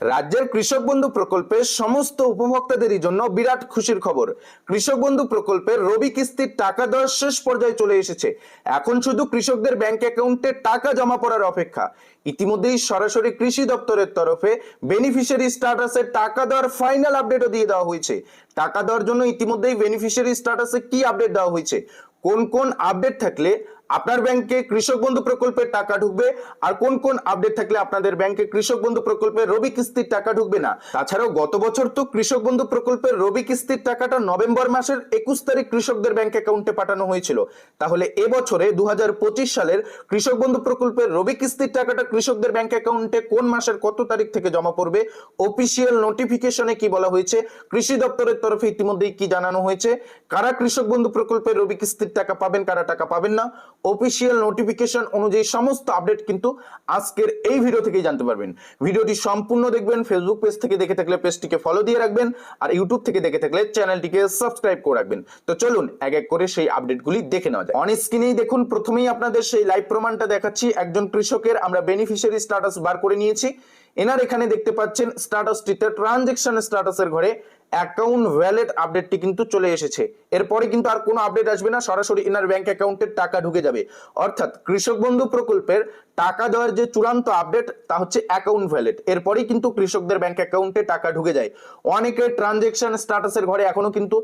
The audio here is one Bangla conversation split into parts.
রাজ্যের কৃষক বন্ধু প্রকল্পের সমস্ত উপভোক্তাদেরই জন্য বিরাট খুশির খবর। কৃষক বন্ধু প্রকল্পের রবি কিস্তির টাকা দেওয়ার শেষ পর্যায়ে চলে এসেছে। এখন শুধু কৃষকদের ব্যাংক অ্যাকাউন্টে টাকা জমা পড়ার অপেক্ষা। ইতিমধ্যেই সরাসরি কৃষি দপ্তরের তরফে বেনিফিশিয়ারি স্ট্যাটাসের টাকা দেওয়ার ফাইনাল আপডেটও দিয়ে দেওয়া হয়েছে। টাকা দেওয়ার জন্য ইতিমধ্যেই বেনিফিশিয়ারি স্ট্যাটাসে কি আপডেট দেওয়া হয়েছে? কোন কোন আপডেট থাকলে আপনার ব্যাংকে কৃষক বন্ধু প্রকল্পের টাকা ঢুকবে, আর কোন কোন আপডেট থাকলে আপনাদের ব্যাংকে কৃষক বন্ধু প্রকল্পের রবি কিস্তির টাকা ঢুকবে না? তাছাড়াও গত বছর তো কৃষক বন্ধু প্রকল্পের রবি কিস্তির টাকাটা নভেম্বর মাসের একুশ তারিখ কৃষকদের ব্যাংক অ্যাকাউন্টে পাঠানো হয়েছিল। তাহলে এবছরে দুহাজার পঁচিশ সালের কৃষক বন্ধু প্রকল্পের রবি কিস্তির টাকাটা কৃষকদের ব্যাংক অ্যাকাউন্টে কোন মাসের কত তারিখ থেকে জমা পড়বে অফিসিয়াল নোটিফিকেশনে কি বলা হয়েছে, কৃষি দপ্তরের তরফে ইতিমধ্যেই কি জানানো হয়েছে? কারা কৃষক বন্ধু প্রকল্পের রবি কিস্তির টাকা পাবেন, কারা টাকা পাবেন না? অফিসিয়াল নোটিফিকেশন অনুযায়ী সমস্ত আপডেট কিন্তু আজকের এই ভিডিও থেকেই জানতে পারবেন। ভিডিওটি সম্পূর্ণ দেখবেন ফেসবুক পেজ থেকে দেখে থাকলে পেজটিকে ফলো দিয়ে রাখবেন, আর ইউটিউব থেকে দেখে থাকলে চ্যানেলটিকে সাবস্ক্রাইব করে রাখবেন। তো চলুন এক এক করে সেই আপডেটগুলি দেখে নেওয়া যায় অন স্ক্রিনেই দেখুন, প্রথমেই আপনাদের সেই লাইভ প্রমাণটা দেখাচ্ছি। একজন কৃষকের আমরা বেনিফিশিয়ারি স্ট্যাটাস বার করে নিয়েছি। এনার এখানে দেখতে পাচ্ছেন স্ট্যাটাসটিতে ট্রানজেকশন স্ট্যাটাসের ঘরে অ্যাকাউন্ট ভ্যালেট আপডেটটি কিন্তু চলে এসেছে। এরপরে কিন্তু আর কোনো আপডেট আসবে না, সরাসরি ইনার ব্যাংক অ্যাকাউন্টের টাকা ঢুকে যাবে। অর্থাৎ কৃষক বন্ধু প্রকল্পের টাকা দেওয়ার যে চূড়ান্ত আপডেট তা হচ্ছে অ্যাকাউন্ট ভ্যালেট এরপরেই কিন্তু কৃষকদের ব্যাংক অ্যাকাউন্টে টাকা ঢুকে যায়। অনেকের ট্রানজেকশন স্ট্যাটাসের ঘরে এখনও কিন্তু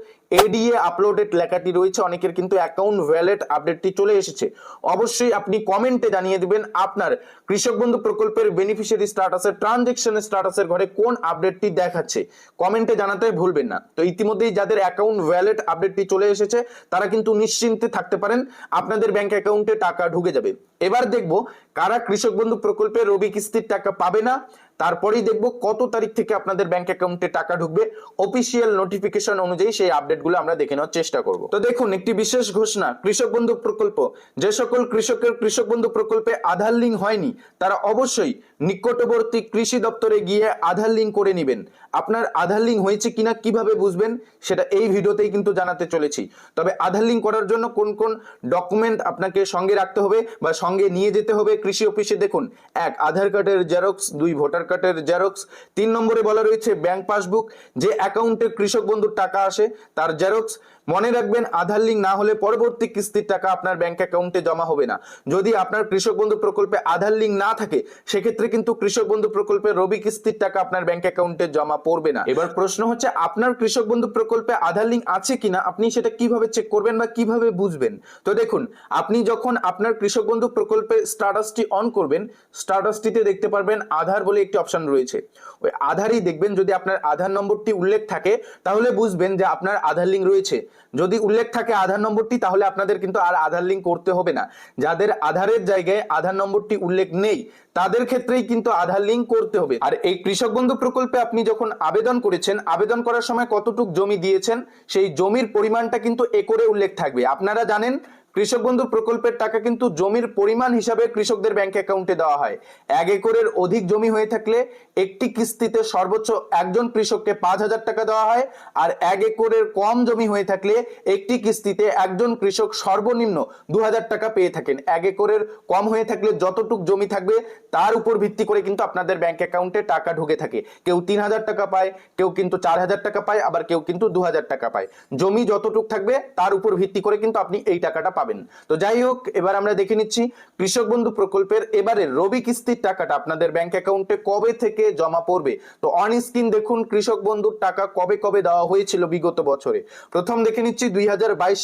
এডিএ আপলোডেড লেখাটি রয়েছে, অনেকের কিন্তু অ্যাকাউন্ট ভ্যালেট আপডেটটি চলে এসেছে। অবশ্যই আপনি কমেন্টে জানিয়ে দিবেন আপনার কৃষক বন্ধু প্রকল্পের বেনিফিশিয়ারি স্ট্যাটাসের ট্রানজেকশন স্ট্যাটাসের ঘরে কোন আপডেটটি দেখাচ্ছে। কমেন্টে জানাতে ভুলবেন না। তো ইতিমধ্যেই যাদের অ্যাকাউন্ট ভ্যালেট আপডেটটি চলে এসেছে, তারা কিন্তু নিশ্চিন্তে থাকতে পারেন, আপনাদের ব্যাংক অ্যাকাউন্টে টাকা ঢুকে যাবে। এবার দেখব কারা কৃষক বন্ধু প্রকল্পে রবি কিস্তির টাকা পাবে না তারপরেই দেখব কত তারিখ থেকে আপনাদের ব্যাংক অ্যাকাউন্টে টাকা ঢুকবে। অফিসিয়াল নোটিফিকেশন অনুযায়ী সেই আপডেটগুলো আমরা দেখে নেওয়ার চেষ্টা করব। তো দেখুন, একটি বিশেষ ঘোষণা, কৃষক বন্ধু প্রকল্প। যে সকল কৃষকের কৃষক বন্ধু প্রকল্পে আধার লিঙ্ক হয়নি, তারা অবশ্যই নিকটবর্তী কৃষি দপ্তরে গিয়ে আধার লিঙ্ক করে নেবেন। আপনার আধার লিঙ্ক হয়েছে কিনা, কীভাবে বুঝবেন, সেটা এই ভিডিওতেই কিন্তু জানাতে চলেছি। তবে আধার লিঙ্ক করার জন্য কোন কোন ডকুমেন্ট আপনাকে সঙ্গে রাখতে হবে বা সঙ্গে নিয়ে যেতে হবে কৃষি অফিসে দেখুন। এক, আধার কার্ডের জেরক্স দুই ভোটার কার্ডের জেরক্স তিন নম্বরে বলা রয়েছে ব্যাংক পাসবুক যে অ্যাকাউন্টে কৃষক বন্ধুর টাকা আসে, তার জেরক্স মনে রাখবেন, আধার লিঙ্ক না হলে পরবর্তী কিস্তির টাকা আপনার ব্যাংক অ্যাকাউন্টে জমা হবে না। যদি আপনার কৃষক বন্ধু প্রকল্পে আধার লিঙ্ক না থাকে, সেক্ষেত্রে কিন্তু কৃষক বন্ধু প্রকল্পে রবি কিস্তির টাকা আপনার ব্যাংক অ্যাকাউন্টে জমা পড়বে না। এবার প্রশ্ন হচ্ছে, আপনার কৃষক বন্ধু প্রকল্পে আধার লিঙ্ক আছে কিনা? আপনি সেটা কীভাবে চেক করবেন বা কীভাবে বুঝবেন? তো দেখুন, আপনি যখন আপনার কৃষক বন্ধু প্রকল্পে স্ট্যাটাসটি অন করবেন স্ট্যাটাসটিতে দেখতে পারবেন আধার বলে একটি অপশন রয়েছে। ওই আধারই দেখবেন, যদি আপনার আধার নম্বরটি উল্লেখ থাকে, তাহলে বুঝবেন যে আপনার আধার লিঙ্ক রয়েছে। যদি উল্লেখ থাকে আধার নম্বরটি, তাহলে আপনাদের কিন্তু আর আধার লিঙ্ক করতে হবে না। যাদের আধারের জায়গায় আধার নম্বরটি উল্লেখ নেই, তাদের ক্ষেত্রেই কিন্তু আধার লিঙ্ক করতে হবে। আর এই কৃষক বন্ধু প্রকল্পে আপনি যখন আবেদন করেছেন, আবেদন করার সময় কতটুক জমি দিয়েছেন, সেই জমির পরিমাণটা কিন্তু একরে উল্লেখ থাকবে। আপনারা জানেন কৃষক বন্ধু প্রকল্পের টাকা কিন্তু জমির পরিমাণ হিসাবে কৃষকদের ব্যাংক অ্যাকাউন্টে দেওয়া হয়। এক একরের অধিক জমি হয়ে থাকলে একটি কিস্তিতে সর্বোচ্চ একজন কৃষককে পাঁচ হাজার টাকা দেওয়া হয় আর এক একরের কম জমি হয়ে থাকলে একটি কিস্তিতে একজন কৃষক সর্বনিম্ন দু হাজার টাকা পেয়ে থাকেন। এক একরের কম হয়ে থাকলে যতটুক জমি থাকবে তার উপর ভিত্তি করে কিন্তু আপনাদের ব্যাংক অ্যাকাউন্টে টাকা ঢুকে থাকে। কেউ তিন হাজার টাকা পায়, কেউ কিন্তু চার হাজার টাকা পায়, আবার কেউ কিন্তু দু হাজার টাকা পায়। জমি যতটুক থাকবে তার উপর ভিত্তি করে কিন্তু আপনি এই টাকাটা পাবেন। তো যাই হোক, এবার আমরা দেখে নিচ্ছি কৃষক বন্ধু প্রকল্পের এবারে রবি কিস্তির টাকাটা আপনাদের ব্যাংক অ্যাকাউন্টে কবে থেকে জমা পড়বে? তো অন স্ক্রিন দেখুন কৃষক বন্ধুর টাকা কবে কবে দেওয়া হয়েছিল বিগত বছরে। প্রথম দেখে নিচ্ছি দুই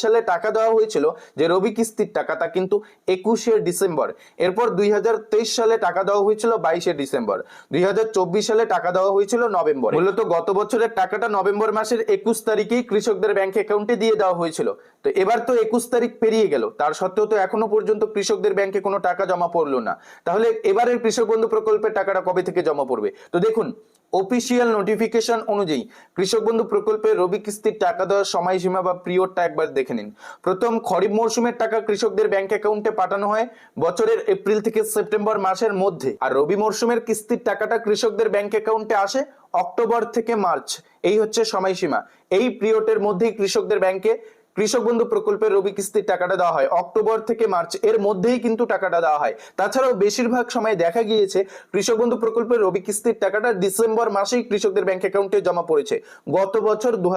সালে টাকা দেওয়া হয়েছিল যে রবি কিস্তির টাকা তা কিন্তু একুশে ডিসেম্বর। এরপর দুই হাজার তেইশ সালে টাকা দেওয়া হয়েছিল বাইশে ডিসেম্বর। দুই হাজার চব্বিশ সালে টাকা দেওয়া হয়েছিল নভেম্বর। মূলত গত বছরের টাকাটা নভেম্বর মাসের একুশ তারিখেই কৃষকদের ব্যাংক অ্যাকাউন্টে দিয়ে দেওয়া হয়েছিল। তো এবার তো একুশ তারিখ পেরিয়ে গেল। তার সত্ত্বেও তো এখনও পর্যন্ত কৃষকদের ব্যাংকে কোনো টাকা জমা পড়ল না। তাহলে এবারের কৃষক বন্ধু প্রকল্পের টাকাটা কবে থেকে জমা পড়বে? তো দেখুন অফিসিয়াল নোটিফিকেশন অনুযায়ী কৃষক বন্ধু প্রকল্পে রবি কিস্তির টাকা দেওয়ার সময়সীমা বা পিরিয়ডটা একবার দেখে নিন। প্রথম খরিফ মরশুমের টাকা কৃষকদের ব্যাংক অ্যাকাউন্টে পাঠানো হয় বছরের এপ্রিল থেকে সেপ্টেম্বর মাসের মধ্যে। আর রবি মরশুমের কিস্তির টাকাটা কৃষকদের ব্যাংক অ্যাকাউন্টে আসে অক্টোবর থেকে মার্চ। এই হচ্ছে সময়সীমা। এই পিরিয়ডের মধ্যেই কৃষকদের ব্যাংকে কৃষক বন্ধু প্রকল্পের রবি কিস্তির টাকাটা দেওয়া হয়। অক্টোবর থেকে মার্চ এর মধ্যেই কিন্তু টাকাটা দেওয়া হয়। তাছাড়াও বেশিরভাগ সময় দেখা গিয়েছে, কৃষক বন্ধু প্রকল্পের রবি কিস্তির টাকাটা ডিসেম্বর মাসেই কৃষকদের ব্যাংক অ্যাকাউন্টে জমা পড়েছে। গত বছর দু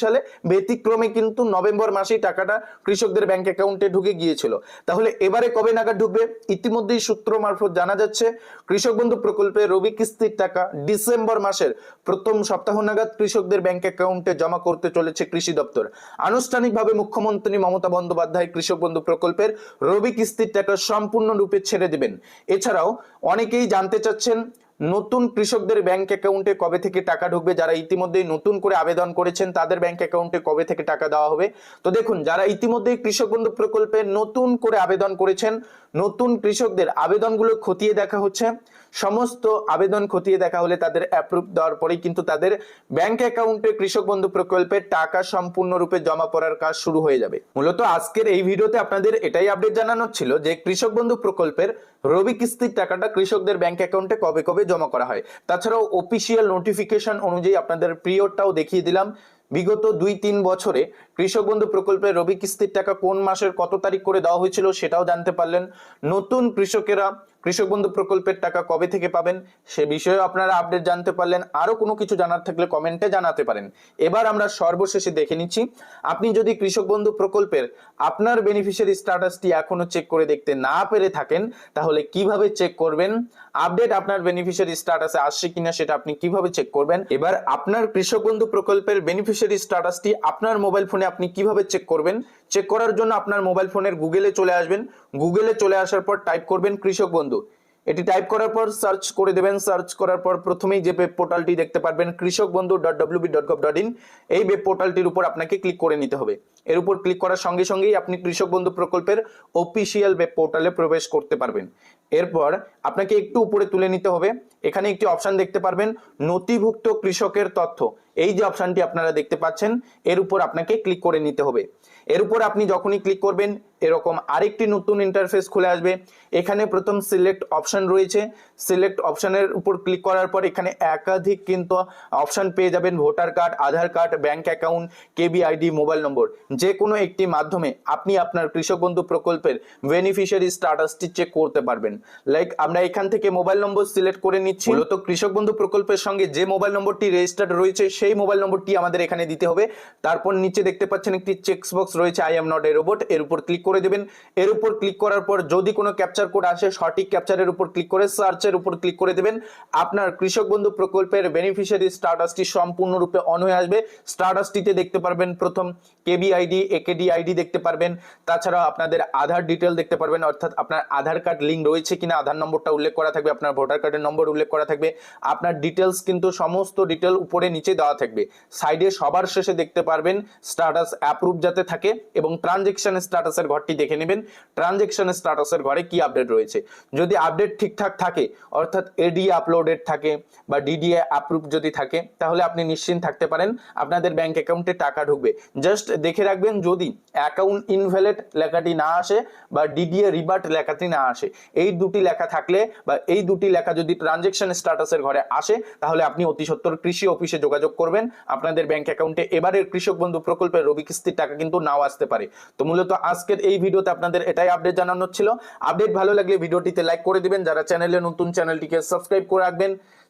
সালে ব্যতিক্রমে কিন্তু নভেম্বর মাসেই টাকাটা কৃষকদের ব্যাংক অ্যাকাউন্টে ঢুকে গিয়েছিল। তাহলে এবারে কবে নাগাদ ঢুকবে? ইতিমধ্যেই সূত্র মারফত জানা যাচ্ছে, কৃষক বন্ধু প্রকল্পে রবি কিস্তির টাকা ডিসেম্বর মাসের প্রথম সপ্তাহ নাগাদ কৃষকদের ব্যাংক অ্যাকাউন্টে জমা করতে চলেছে কৃষি দপ্তর। আনুষ্ঠানিকভাবে মুখ্যমন্ত্রী মমতা বন্দ্যোপাধ্যায় কৃষক বন্ধু প্রকল্পের রবি কিস্তির টাকা সম্পূর্ণরূপে ছেড়ে দেবেন। এছাড়াও অনেকেই জানতে চাচ্ছেন নতুন কৃষকদের ব্যাংক অ্যাকাউন্টে কবে থেকে টাকা ঢুকবে? যারা ইতিমধ্যেই নতুন করে আবেদন করেছেন, তাদের ব্যাংক অ্যাকাউন্টে কবে থেকে টাকা দেওয়া হবে? তো দেখুন, যারা ইতিমধ্যেই কৃষক বন্ধু প্রকল্পে নতুন করে আবেদন করেছেন, নতুন কৃষকদের আবেদনগুলো খতিয়ে দেখা হচ্ছে। সমস্ত আবেদন খতিয়ে দেখা হলে তাদের অ্যাপ্রুভ দেওয়ার পরেই কিন্তু তাদের ব্যাংক অ্যাকাউন্টে কৃষক বন্ধু প্রকল্পে টাকা সম্পূর্ণরূপে জমা পড়ার কাজ শুরু হয়ে যাবে। মূলত আজকের এই ভিডিওতে আপনাদের এটাই আপডেট জানানো ছিল যে কৃষক বন্ধু প্রকল্পের রবি কিস্তির টাকাটা কৃষকদের ব্যাংক অ্যাকাউন্টে কবে কবে জমা করা হয়? তাছাড়াও অফিসিয়াল নোটিফিকেশন অনুযায়ী আপনাদের পিরিয়ডটাও দেখিয়ে দিলাম। বিগত দুই তিন বছরে কৃষক বন্ধু প্রকল্পে রবি কিস্তির টাকা কোন মাসের কত তারিখ করে দেওয়া হয়েছিল সেটাও জানতে পারলেন। নতুন কৃষকেরা কৃষক বন্ধু প্রকল্পের টাকা কবে থেকে পাবেন সে বিষয়ে আপনারা আপডেট জানতে পারলেন। আরও কোনো কিছু জানার থাকলে কমেন্টে জানাতে পারেন। এবার আমরা সর্বশেষে দেখে নিচ্ছি, আপনি যদি কৃষক বন্ধু প্রকল্পের আপনার বেনিফিশিয়ারি স্ট্যাটাসটি এখনও চেক করে দেখতে না পেরে থাকেন, তাহলে কীভাবে চেক করবেন? আপডেট আপনার বেনিফিশিয়ারি স্ট্যাটাসে আসছে কিনা সেটা আপনি কীভাবে চেক করবেন? এবার আপনার কৃষক বন্ধু প্রকল্পের বেনিফিশিয়ারি স্ট্যাটাসটি আপনার মোবাইল ফোনে আপনি কীভাবে চেক করবেন? চেক করার জন্য আপনার মোবাইল ফোনের গুগলে চলে আসবেন। গুগলে চলে আসার পর টাইপ করবেন কৃষক বন্ধু। এটি টাইপ করার পর সার্চ করে দেবেন। সার্চ করার পর প্রথমেই যে ওয়েব পোর্টালটি দেখতে পারবেন Krishak Bandhu dot WB dot gov dot in এই ওয়েব পোর্টালটির উপর আপনাকে ক্লিক করে নিতে হবে। এর উপর ক্লিক করার সঙ্গে সঙ্গেই আপনি কৃষক বন্ধু প্রকল্পের অফিসিয়াল ওয়েব পোর্টালে প্রবেশ করতে পারবেন। এরপর আপনাকে একটু উপরে তুলে নিতে হবে। এখানে একটি অপশন দেখতে পারবেন, নথিভুক্ত কৃষকের তথ্য। এই যে অপশনটি আপনারা দেখতে পাচ্ছেন, এর উপর আপনাকে ক্লিক করে নিতে হবে। এর উপর আপনি যখনই ক্লিক করবেন এরকম আরেকটি নতুন ইন্টারফেস খুলে আসবে। এখানে প্রথম সিলেক্ট অপশন রয়েছে। সিলেক্ট অপশনের উপর ক্লিক করার পর এখানে একাধিক কিন্তু অপশন পেয়ে যাবেন। Voter card Aadhaar card bank account KB ID mobile number যে কোনো একটি মাধ্যমে আপনি আপনার কৃষক বন্ধু প্রকল্পের বেনিফিশিয়ারি স্ট্যাটাসটি চেক করতে পারবেন। লাইক আমরা এখান থেকে মোবাইল নম্বর সিলেক্ট করে নিচ্ছি। মূলত কৃষক বন্ধু প্রকল্পের সঙ্গে যে মোবাইল নম্বরটি রেজিস্টার্ড রয়েছে সেই মোবাইল নম্বরটি আমাদের এখানে দিতে হবে। তারপর নিচে দেখতে পাচ্ছেন একটি চেকস বক্স রয়েছে I am not a robot এর উপর ক্লিক করে দেবেন। এর উপর ক্লিক করার পর যদি কোনো ক্যাপচার কোড আসে, সঠিক ক্যাপচারের উপর ক্লিক করে সার্চের উপর ক্লিক করে দেবেন। আপনার কৃষক বন্ধু প্রকল্পের বেনিফিশিয়ারি স্ট্যাটাসটি সম্পূর্ণরূপে অন হয়ে আসবে। স্ট্যাটাসটিতে দেখতে পারবেন প্রথম কেবি আইডি একেডি আইডি দেখতে পারবেন। তাছাড়াও আপনাদের আধার ডিটেল দেখতে পারবেন, অর্থাৎ আপনার আধার কার্ড লিঙ্ক রয়েছে কিনা, আধার নম্বরটা উল্লেখ করা থাকবে, আপনার ভোটার কার্ডের নম্বর উল্লেখ করা থাকবে। আপনার ডিটেলস কিন্তু সমস্ত ডিটেল উপরে নিচে দেওয়া থাকবে। সাইডে সবার শেষে দেখতে পারবেন স্ট্যাটাস অ্যাপ্রুভ যাতে থাকে এবং ট্রানজেকশন স্ট্যাটাসের ঘরটি দেখে নেবেন। ট্রানজেকশন স্ট্যাটাসের ঘরে কি আপডেট রয়েছে? যদি আপডেট ঠিকঠাক থাকে, অর্থাৎ এডি আপলোডেড থাকে বা ডিডিএ অ্যাপ্রুভ যদি থাকে, তাহলে আপনি নিশ্চিন্ত থাকতে পারেন আপনাদের ব্যাংক অ্যাকাউন্টে টাকা ঢুকবে। জাস্ট দেখে রাখবেন, যদি অ্যাকাউন্ট ইনভ্যালিড লেখাটি না আসে বা ডিডিএ রিবার্ট লেখাটি না আসে, এই দুটি লেখা থাকলে বা এই দুটি লেখা যদি ট্রানজেকশন স্ট্যাটাসের ঘরে আসে, তাহলে আপনি অতি সত্তর কৃষি অফিসে যোগাযোগ করবেন। আপনাদের ব্যাংক অ্যাকাউন্টে এবারের কৃষক বন্ধু প্রকল্পের রবি কিস্তির টাকা কিন্তু নাও আসতে পারে। তো মূলত আজকের এই ভিডিওতে আপনাদের এটাই আপডেট জানানোর ছিল। আপডেট ভালো লাগলে ভিডিওটিতে লাইক করে দিবেন। যারা চ্যানেলে নতুন চ্যানেলটিকে সাবস্ক্রাইব করে রাখবেন।